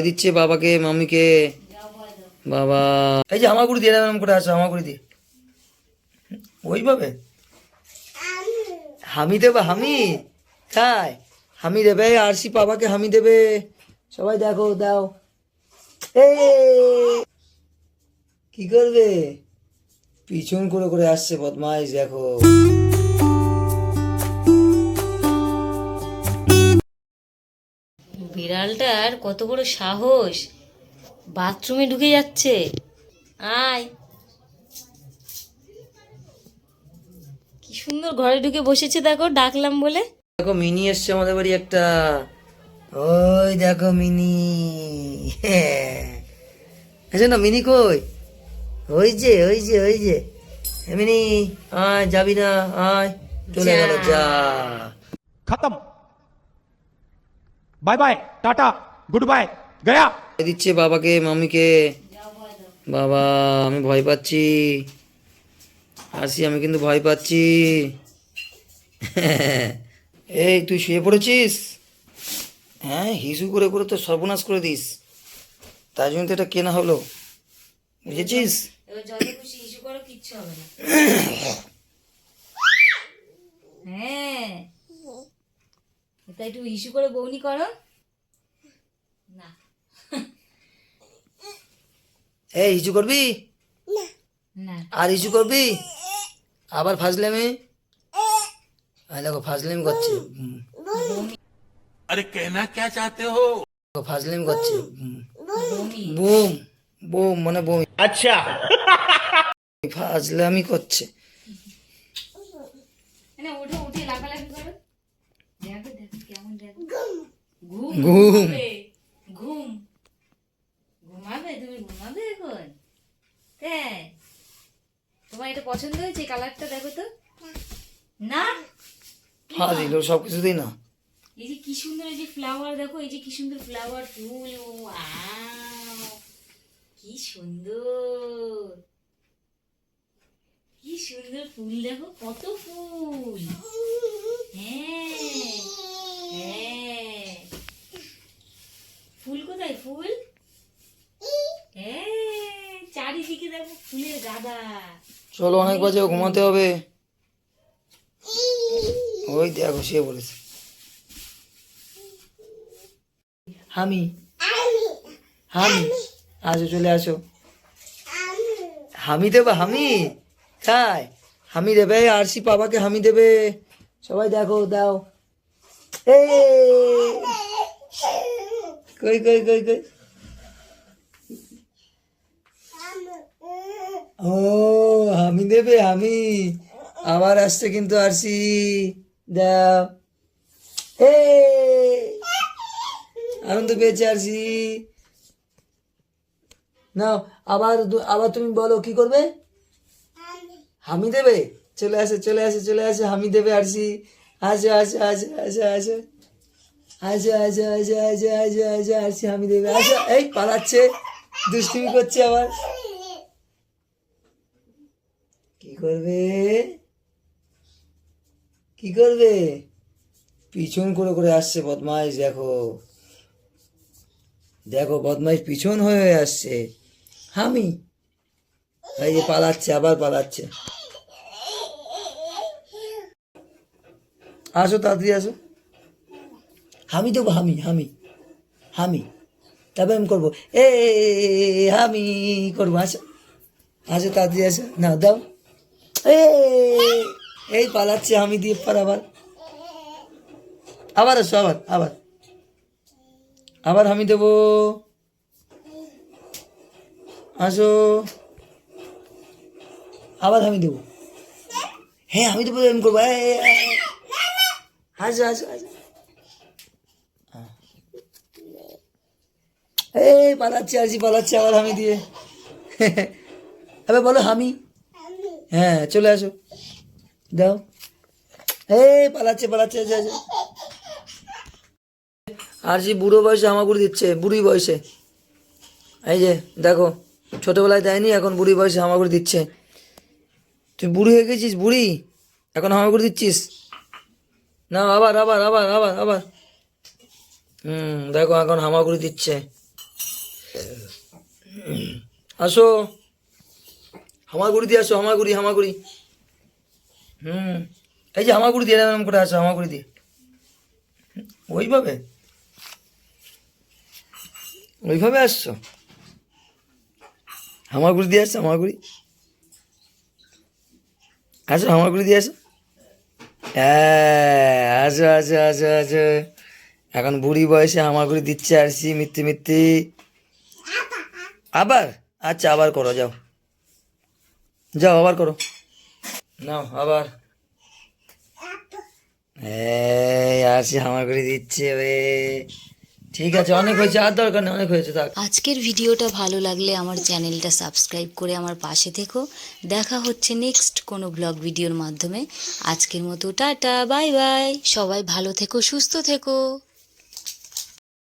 দিচ্ছে বাবাকে মামিকে বাবা। এই যে হামাগুড়ি দিয়ে দেবেন করে আসো হামাগুড়ি দিয়ে। ওইভাবে? হামি দেবে, হামি? তাই? হামি দেবে আরসি বাবাকে হামি দেবে। সবাই দেখো, দাও। কি করবে? পিছন করে করে আসছে বদমাইশ, দেখো। বিড়ালটার কত বড় সাহস। বাথরুমে ঢুকে যাচ্ছে। আয়। কি সুন্দর ঘরে ঢুকে বসেছে দেখো ডাকলাম বলে। দেখো মিনি এসছে আমাদের বাড়ি একটা। ওই দেখো মিনি। হ্যাঁ। আছে না মিনি কই? ওই যে ওই যে ওই যে। মিনি আয় যাবি না আয়। চলে গেল যা। খতম। Bye bye tata goodbye গয়া দিচ্ছে বাবাকে মামিকে বাবা আমি ভয় পাচ্ছি। আসি আমি কিন্তু ভয় পাচ্ছি। এই তুই শুয়ে পড়েছিস? হ্যাঁ হিসু করে করে তো সর্বনাশ করে দিস। তাই জন্য তো এটা কেনা হলো। বুঝেছিস? হ্যাঁ। তাই একটু ইস্যু করে বৌনি করো। না। এই হিসু করবি? না। আর হিসু করবি? আবার ফাজলামি আই দেখো ফাজলামি করছে। হুম। দেখো, ফাজলামি করছে। হুম। বৌনি। বুম বুম মানে বমি আচ্ছা। ফাজলামি করছে। উঠে উঠে লাফালাফি করো দেখো দেখো কেমন দেখো ঘুম। ঘুম। ঘুমাবে তুমি ঘুমাবে এখন? তাই তোমার এটা পছন্দ হয়েছে কালারটা দেখো তো। না? ফাজিল সব কিছুতেই না। এই যে কি সুন্দর এই যে ফ্লাওয়ার দেখো এই যে কি সুন্দর ফ্লাওয়ার ফুল কি সুন্দর! কি সুন্দর ফুল দেখো কত ফুল। হ্যাঁ হ্যাঁ ফুল কোথায় ফুল হ্যাঁ চারিদিকে দেখো ফুলের গাদা চলো, অনেক বাজে ঘুমাতে হবে। ওই দেখো, সে বলেছে। হামি। হামি, আসো, চলে আসো। হামি দেবে, হামি? তাই? হামি দেবে আরসি বাবাকে হামি দেবে। সবাই দেখো, দাও। এই! কই কই কই কই? ও হামি দেবে হামি আবার আসছে কিন্তু আরসি। দাও। এ আনন্দ পেয়েছে আরসি। নাও, আবার আবার তুমি বলো, কি করবে? হামি দেবে? চলে আসে চলে আসে চলে আসে, হামি দেবে আরসি। আসে আসে আসে আসে আসে। আসে আসে আসে আসে আসে আসে আসে হামি দেবে। আসে, এই পালাচ্ছে। দুষ্টুমি করছে আবার। কি করবে? কি করবে? পিছন করে করে আসছে বদমাইশ, দেখো। দেখো, বদমাইশ পিছন হয়ে হয়ে আসছে। হামি, এই যে পালাচ্ছে, আবার পালাচ্ছে। আসো, তাড়াতাড়ি আসো। হামি দেবো, হামি হামি হামি। তারপরে আমি করব, এ হামি করব, আসো। আসো, তাড়াতাড়ি আসো। না দাও। এই পালাচ্ছে আমি দিয়ে পর আবার। আবার আসো, আবার আবার। আবার আমি দেবো। আসো। আবার আমি দেবো। হ্যাঁ আমি দেবো এম করব। আসো আসো আসো। এই, পালাচ্ছে, আসি, পালাচ্ছে, আবার আমি দিয়ে। এবার বলো হামি হ্যাঁ চলে আসো। দাও। এই, পালাচ্ছে পালাচ্ছে। আর যে বুড়ো বয়সে হামাগুড়ি দিচ্ছে, বুড়ি বয়সে। এই যে, দেখো, ছোটবেলায় দেয়নি, এখন বুড়ি বয়সে হামাগুড়ি দিচ্ছে। তুই বুড়ি হয়ে গেছিস, বুড়ি? এখন হামাগুড়ি দিচ্ছিস? না আবার আবার আবার আবার আবার। হুম, দেখো, এখন হামাগুড়ি দিচ্ছে। আসো। হামাগুড়ি দিয়ে আসো, হামাগুড়ি হামাগুড়ি। হুম, এই যে হামাগুড়ি দিয়ে এরকম করে আসো, হামাগুড়ি দিয়ে। ওইভাবে? ওইভাবে আসছো? হামাগুড়ি দিয়ে আসছো, হামাগুড়ি? আসো, হামাগুড়ি দিয়ে আসো। হ্যাঁ আসো আসো আসো আসো। এখন বুড়ি বয়সে হামাগুড়ি দিচ্ছে আসছি মিথ্যে মিথ্যে। আবার? আচ্ছা আবার করো, যাও। যাও আবার করো। নাও আবার। আসি হামাগুড়ি দিচ্ছে রে। ঠিক আছে অনেক হয়েছে আর দরকার নেই অনেক হয়েছে থাক। আজকের ভিডিওটা ভালো লাগলে আমার চ্যানেলটা সাবস্ক্রাইব করে আমার পাশে থেকো। দেখা হচ্ছে নেক্সট কোনো ব্লগ ভিডিওর মাধ্যমে। আজকের মতো টাটা বাই বাই। সবাই ভালো থেকো সুস্থ থেকো।